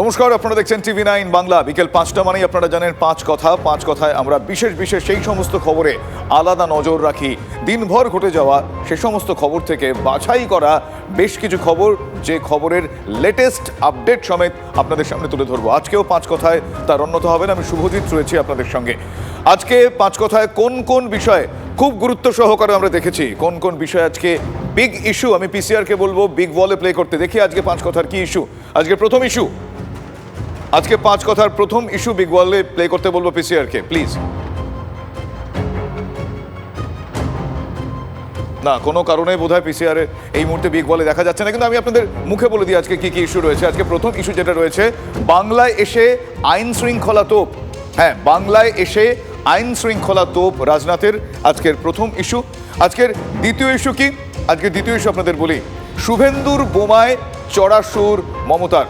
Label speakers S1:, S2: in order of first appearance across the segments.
S1: নমস্কার, আপনারা দেখছেন টিভি নাইন বাংলা। বিকেল পাঁচটা মানেই আপনারা জানেন পাঁচ কথা। পাঁচ কথায় আমরা বিশেষ বিশেষ সেই সমস্ত খবরে আলাদা নজর রাখি। দিনভর ঘটে যাওয়া সে সমস্ত খবর থেকে বাছাই করা বেশ কিছু খবর। যে খবরের লেটেস্ট আপডেট সমেত আপনাদের সামনে তুলে ধরবো। আজকেও পাঁচ কথায় তার অন্যথা হবেন আমি শুভজিৎ রয়েছি আপনাদের সঙ্গে। আজকে পাঁচ কথায় কোন কোন বিষয়ে খুব গুরুত্ব সহকারে আমরা দেখেছি? কোন কোন বিষয় আজকে বিগ ইস্যু আমি পিসিআরকে বলব বিগ বলে প্লে করতে। দেখি আজকে পাঁচ কথার কি ইস্যু আজকে প্রথম ইস্যু আজকে পাঁচ কথার প্রথম ইস্যু বিগ ওয়ালে প্লে করতে বলব পিসিআরকে প্লিজ না, কোনো কারণে বোধহয় পিসিআর এই মুহূর্তে বিগ বলে দেখা যাচ্ছে না। কিন্তু আমি আপনাদের মুখে বলে দিই আজকে কি কি ইস্যু রয়েছে। আজকে প্রথম ইস্যু যেটা রয়েছে, বাংলায় এসে আইন শৃঙ্খলা তোপ। হ্যাঁ বাংলায় এসে আইন শৃঙ্খলা তোপ রাজনাথের আজকের প্রথম ইস্যু আজকের দ্বিতীয় ইস্যু কি? আজকের দ্বিতীয় ইস্যু আপনাদের বলি। শুভেন্দুর বোমায় চড়া সুর মমতার।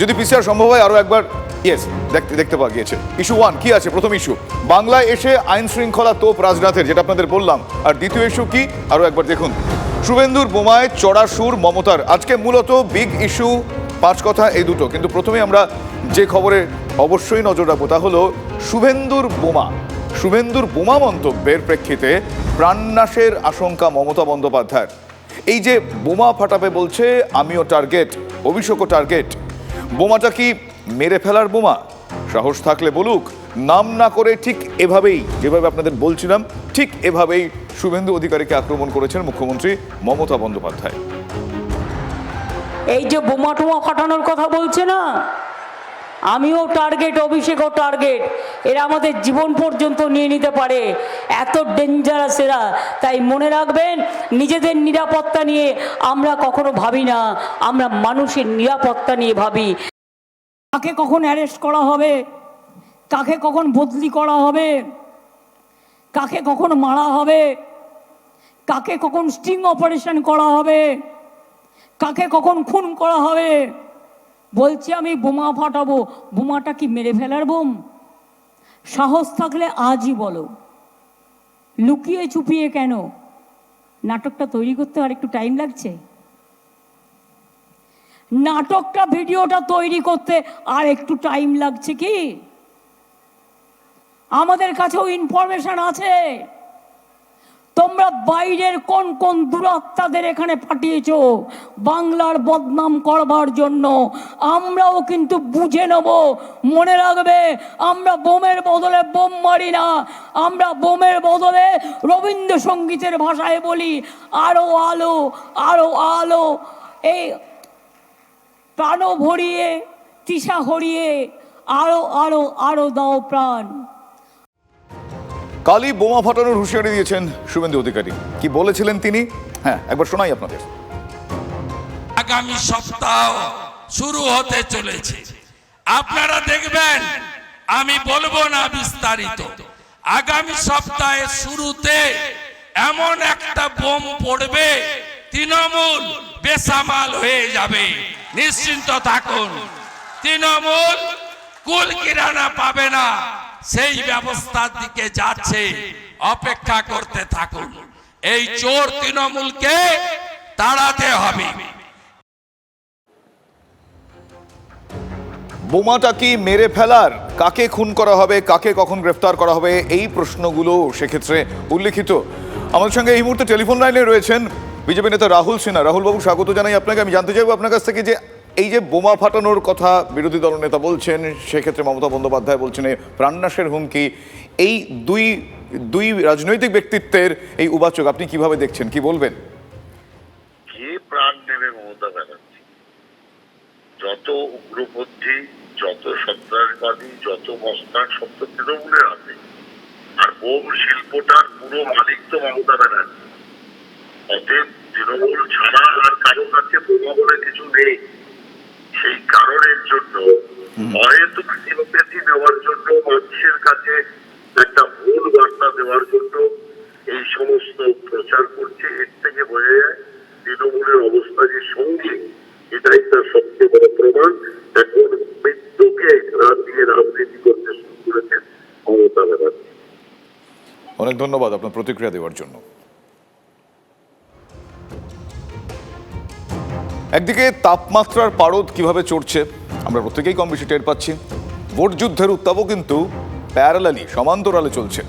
S1: যদি পিসিআর সম্ভব হয় আরও একবার ইয়েস দেখতে দেখতে পাওয়া গিয়েছে। ইস্যু ওয়ান কি আছে? প্রথম ইস্যু বাংলায় এসে আইন শৃঙ্খলা তোপ রাজনাথের, যেটা আপনাদের বললাম। আর দ্বিতীয় ইস্যু কি? আরও একবার দেখুন। শুভেন্দুর বোমায় চড়া সুর মমতার। আজকে মূলত বিগ ইস্যু পাঁচ কথা, এই দুটো। কিন্তু প্রথমে আমরা যে খবরে অবশ্যই নজর রাখব, তা হলো শুভেন্দুর বোমা। শুভেন্দুর বোমা মন্তব্যের প্রেক্ষিতে প্রাণনাশের আশঙ্কা মমতা বন্দ্যোপাধ্যায়ের। এই যে বোমা ফাটাবে বলছে, আমিও টার্গেট অভিষেকও টার্গেট বোমাটা কি মেরে ফেলার বোমা? সাহস থাকলে বলুক, নাম না করে ঠিক এভাবেই, যেভাবে আপনাদের বলছিলাম, ঠিক এভাবেই শুভেন্দু অধিকারীকে আক্রমণ করেছেন মুখ্যমন্ত্রী মমতা বন্দ্যোপাধ্যায়।
S2: এই যে বোমা টোমা ফাটানোর কথা বলছে না? আমিও টার্গেট অভিষেকও টার্গেট এরা আমাদের জীবন পর্যন্ত নিয়ে নিতে পারে। এত ডেঞ্জারাস এরা। তাই মনে রাখবেন, নিজেদের নিরাপত্তা নিয়ে আমরা কখনো ভাবি না। আমরা মানুষের নিরাপত্তা নিয়ে ভাবি। কাকে কখন অ্যারেস্ট করা হবে? কাকে কখন বদলি করা হবে? কাকে কখন মারা হবে? কাকে কখন স্টিং অপারেশন করা হবে? কাকে কখন খুন করা হবে? বলছি, আমি বোমা ফাটাবো। বোমাটা কি মেরে ফেলার বোম? সাহস থাকলে আজই বলো। লুকিয়ে চুপিয়ে কেন? নাটকটা তৈরি করতে আর একটু টাইম লাগছে? নাটকটা, ভিডিওটা তৈরি করতে আর একটু টাইম লাগছে কি? আমাদের কাছেও ইনফরমেশন আছে। তোমরা বাইরের কোন কোন দুরাত্মাদের এখানে পাঠিয়েছ? বাংলার বদনাম করবার জন্য। আমরাও কিন্তু বুঝে নেব। মনে রাখবে, আমরা বোমের বদলে বোম মারি না। আমরা বোমের বদলে রবীন্দ্রসঙ্গীতের ভাষায় বলি, আরও আলো আরও আলো। এই প্রাণ ভরিয়ে তৃষা হরিয়ে, আরও আরও আরও দাও প্রাণ।
S1: কালই বোমা ফাটানোর হুঁশিয়ারি দিয়েছেন শুভেন্দু অধিকারী। কি বলেছিলেন তিনি? হ্যাঁ একবার শোনাই আপনাদের।
S3: আগামী সপ্তাহ শুরু হতে চলেছে। আপনারা দেখবেন, আমি বলব না বিস্তারিত। আগামী সপ্তাহে শুরুতে এমন একটা বোম পড়বে, তৃণমূল বেসামাল হয়ে যাবে। নিশ্চিন্ত থাকুন, তৃণমূল কুল কিরানা পাবে না। সেই ব্যবস্থার দিকে যাচ্ছে। অপেক্ষা করতে থাকুন। এই চোর তৃণমূলকে তাড়াতে হবে।
S1: বোমাটা কি মেরে ফেলার? কাকে খুন করা হবে? কাকে কখন গ্রেফতার করা হবে? এই প্রশ্নগুলো সেক্ষেত্রে উল্লেখিত। আমাদের সঙ্গে এই মুহূর্তে টেলিফোন লাইনে রয়েছেন বিজেপি নেতা রাহুল সিনহা। রাহুল বাবু স্বাগত জানাই আপনাকে। আমি জানতে চাইব আপনার কাছ থেকে যে এই যে বোমা ফাটানোর কথা বিরোধী দলনেতা বলছেন, সেক্ষেত্রে মমতা বন্দ্যোপাধ্যায় বলছেন প্রাণনাশের হুমকি। এই দুই দুই রাজনৈতিক ব্যক্তিত্বের এই উবাচক আপনি কীভাবে দেখছেন? কি বলবেন?
S4: যত উগ্রপন্থী, যত সন্ত্রাসবাদী, যত মস্তান সব তো তৃণমূলের হাতে আর বোম শিল্পটার পুরো মালিক তো মমতা ব্যানার্জি। অতএব তৃণমূল ছাড়া আর কারও কাছে বোমা কিছু নেই। সেই কারণের জন্য সিম্পেথি দেওয়ার জন্য মানুষের কাছে একটা ভুল বার্তা দেওয়ার জন্য এই সমস্ত প্রচার করছে। এর থেকে বোঝা যায় তৃণমূলের অবস্থা যে সঙ্গে এটাই তার সবচেয়ে বড় প্রমাণ এখন মৃত্যুকে রাত দিয়ে রাজনীতি করতে শুরু করেছেন মমতা ব্যানার্জি।
S1: অনেক ধন্যবাদ আপনার প্রতিক্রিয়া দেওয়ার জন্য। একদিকে তাপমাত্রার পারদ কীভাবে চড়ছে, আমরা প্রত্যেকেই কম বেশি টের পাচ্ছি। ভোট যুদ্ধের উত্তাপও কিন্তু প্যারালালি সমান্তরালে চলছে।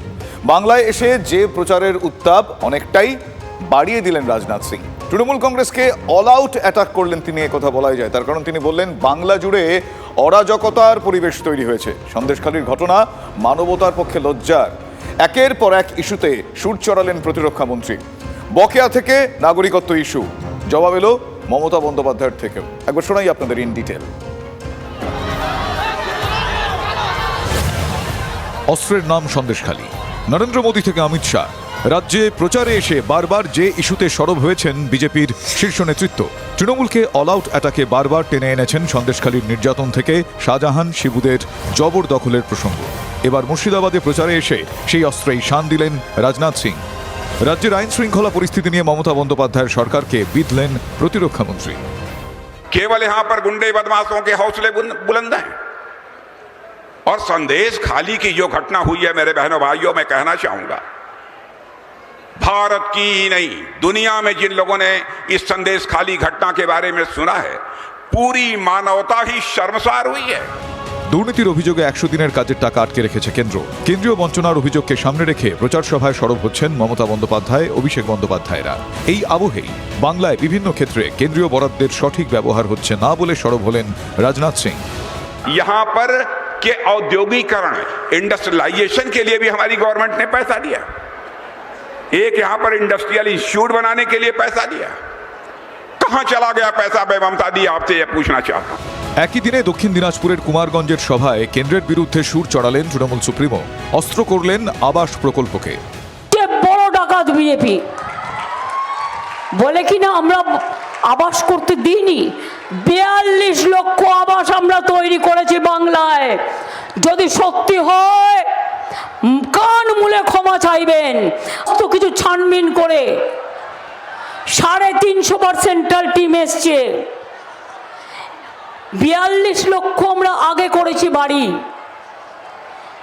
S1: বাংলায় এসে যে প্রচারের উত্তাপ অনেকটাই বাড়িয়ে দিলেন রাজনাথ সিং। তৃণমূল কংগ্রেসকে অল আউট অ্যাটাক করলেন তিনি কথা বলাই যায়। তার কারণ তিনি বললেন, বাংলা জুড়ে অরাজকতার পরিবেশ তৈরি হয়েছে। সন্দেশখালীর ঘটনা মানবতার পক্ষে লজ্জার। একের পর এক ইস্যুতে সুর চড়ালেন প্রতিরক্ষা মন্ত্রী। বকেয়া থেকে নাগরিকত্ব ইস্যু। জবাব এলো মমতা বন্দ্যোপাধ্যায়ের থেকেও। একবার শোনাই আপনাদের ইন ডিটেল অস্ত্রের নাম সন্দেশখালী নরেন্দ্র মোদী থেকে অমিত শাহ। রাজ্যে প্রচারে এসে বারবার যে ইস্যুতে সরব হয়েছেন বিজেপির শীর্ষ নেতৃত্ব, তৃণমূলকে অল আউট অ্যাটাকে বারবার টেনে এনেছেন সন্দেশখালীর নির্যাতন থেকে শাহজাহান শিবুদের জবর দখলের প্রসঙ্গ। এবার মুর্শিদাবাদে প্রচারে এসে সেই অস্ত্রেই শান দিলেন রাজনাথ সিং। রাজ্যের আইন শৃঙ্খলা পরিস্থিতি নিয়ে মমতা বন্দ্যোপাধ্যায়ের সরকারকে বিধলেন প্রতিরক্ষা মন্ত্রী
S5: केवल यहां पर गुंडे बदमाशों के हौसले बुन- बुलंद हैं और संदेश खाली की जो घटना हुई है मेरे बहनों भाइयों मैं कहना चाहूंगा भारत की ही नहीं दुनिया में जिन लोगों ने इस संदेश खाली घटना के बारे में सुना है पूरी मानवता ही शर्मसार हुई है
S1: দুর্নীতির অভিযোগে একশো দিনের কাজের টাকা আটকে রেখেছে কেন্দ্র কেন্দ্রীয় বঞ্চনার অভিযোগকে সামনে রেখে প্রচার সভায় সরব হচ্ছেন মমতা বন্দ্যোপাধ্যায় অভিষেক বন্দ্যোপাধ্যায়রা এই আবহেই বাংলায় বিভিন্ন ক্ষেত্রে কেন্দ্রীয় বরাদ্দের সঠিক ব্যবহার হচ্ছে না বলে সরব হলেন রাজনাথ সিং
S5: यहां पर के औद्योगिकरण इंडस्ट्रियलाइजेशन के लिए भी हमारी गवर्नमेंट ने पैसा दिया एक यहां पर इंडस्ट्रियल इंस्टीट्यूट बनाने के लिए पैसा दिया कहां चला गया पैसा मैं ममता दी आपसे यह पूछना चाहता हूं
S1: একই দিনে দক্ষিণ দিনাজপুরের কুমারগঞ্জের সভায় কেন্দ্রের বিরুদ্ধে সুর চড়ালেন তৃণমূল সুপ্রিমো। অস্ত্র করলেন আবাস প্রকল্পকে।
S2: ডাকাত বিজেপি বলে কি না আমরা আবাস করতে দিইনি? বিয়াল্লিশ লক্ষ আবাস আমরা তৈরি করেছি বাংলায়। যদি সত্যি হয় কান মূলে ক্ষমা চাইবেন? তো কিছু ছানবিন করে সাড়ে তিনশো বার সেন্ট্রাল টিম এসছে। বিয়াল্লিশ লক্ষ আমরা আগে করেছি বাড়ি।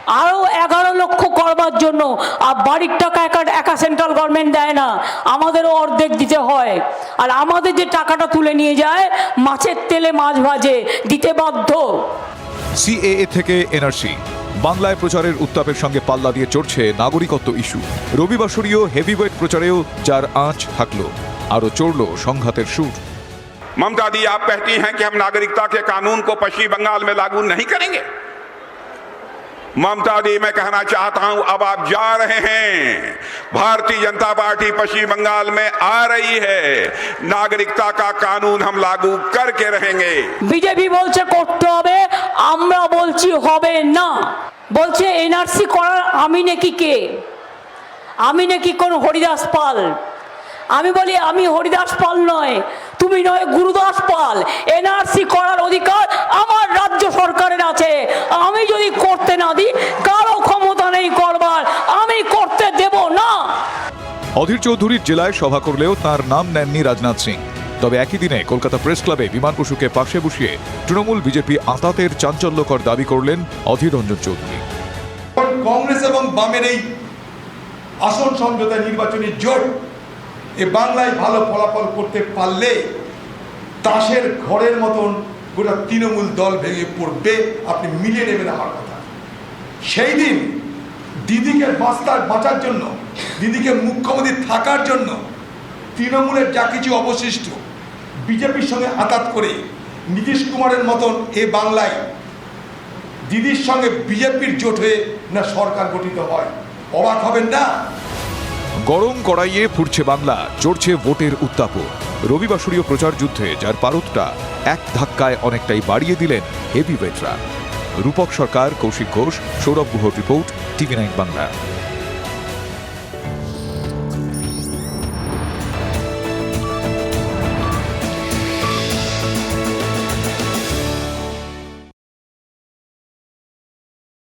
S2: আরও এগারো লক্ষ করবার জন্য, আর বাড়ির টাকা একা একা সেন্ট্রাল গভর্নমেন্ট দেয় না। আমাদেরও অর্ধেক দিতে হয়। আর আমাদের যে টাকাটা তুলে নিয়ে যায়, মাছের তেলে মাছ ভাজে, দিতে বাধ্য।
S1: সিএএ থেকে এনআরসি। বাংলায় প্রচারের উত্তাপের সঙ্গে পাল্লা দিয়ে চড়ছে নাগরিকত্ব ইস্যু। রবিবাসরীয় হেভিওয়েট প্রচারেও যার আঁচ থাকল আরও চড়ল সংঘাতের সুর।
S5: ममता दी आप कहती हैं कि हम नागरिकता के कानून को पश्चिम बंगाल में लागू नहीं करेंगे ममता दी मैं कहना चाहता हूं अब आप जा रहे हैं भारतीय जनता पार्टी पश्चिम बंगाल में आ रही है नागरिकता का कानून हम लागू करके रहेंगे
S2: বিজেপি বলছে করতে হবে আমরা বলছি হবে না বলছে এনআরসি করার আমি নাকি কে আমি নাকি কোন হরিদাস পাল আমি বলি আমি হরিদাস পাল নয় তুমি নয় গুরুদাস পাল। এনআরসি করার অধিকার আমার রাজ্য সরকারের আছে। আমি যদি করতে না দিই কারও ক্ষমতা নেই করবার। আমি করতে দেব না।
S1: অধীর চৌধুরীর জেলায় সভা করলেও তার নাম নেননি রাজনাথ সিং। তবে একই দিনে কলকাতা প্রেস ক্লাবে বিমান বসুকে পাশে বসিয়ে তৃণমূল বিজেপি আতাতের চাঞ্চল্যকর দাবি করলেন অধীর রঞ্জন চৌধুরী।
S6: কংগ্রেস এবং বামের এই আসন সমঝোতা নির্বাচনী জোট এ বাংলায় ভালো ফলাফল করতে পারলে তাসের ঘরের মতন গোটা তৃণমূল দল ভেঙে পড়বে, আপনি মিলিয়ে নেবেন আমার কথা। সেই দিন দিদিকে বাঁচার বাঁচার জন্য, দিদিকে মুখ্যমন্ত্রী থাকার জন্য তৃণমূলের যা কিছু অবশিষ্ট বিজেপির সঙ্গে আঘাত করে নীতিশ কুমারের মতন এ বাংলায় দিদির সঙ্গে বিজেপির জোট হয়ে না সরকার গঠিত হয়। অবাক হবেন না?
S1: গরম কড়াইয়ে ফুটছে বাংলা, চড়ছে ভোটের উত্তাপ রবিবাসরীয় প্রচার যুদ্ধে, যার পারতটা এক ধাক্কায় অনেকটাই বাড়িয়ে দিলেন হেভিওয়েটরা Rupak Sarkar, Kaushik Ghosh, Sourav Guha report TV nine Bangla.